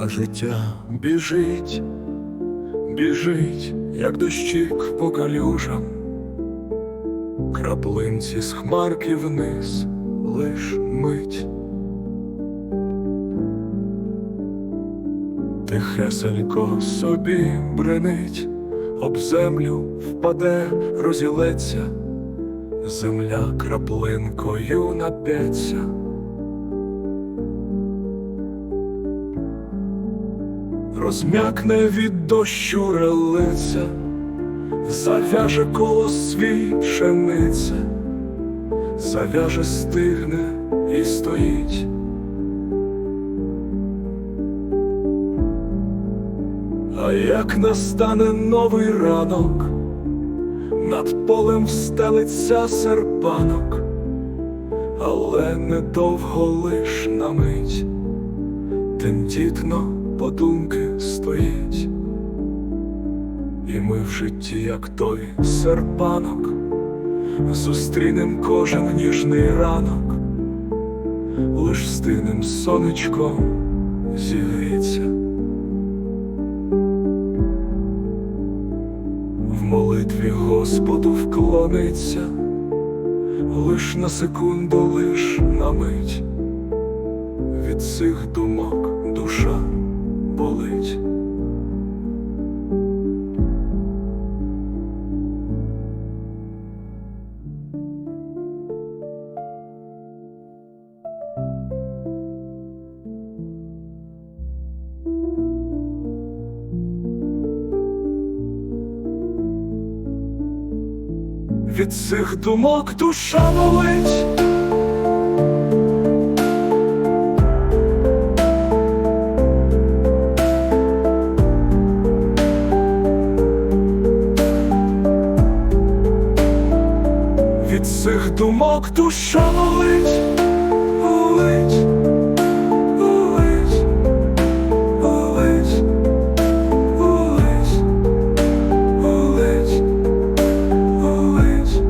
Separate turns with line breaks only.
а життя біжить, біжить, як дощик по калюжам, краплинці з хмарки вниз лиш мить. Тихесенько собі бренить, об землю впаде, розілеться, земля краплинкою нап'ється. Розм'якне від дощу релиця, зав'яже коло свій пшениця, зав'яже стигне і стоїть. А як настане новий ранок, над полем стелиться серпанок, але недовго лиш на мить, тендітно подумки стоїть, і ми в житті, як той серпанок, зустрінем кожен ніжний ранок, лиш стинем сонечком зігріться. В молитві Господу вклониться, лиш на секунду, лиш на мить, від цих думок душа болить. Від цих думок душа болить. від цих думок душа болить, болить, болить, болить, болить, болить, болить.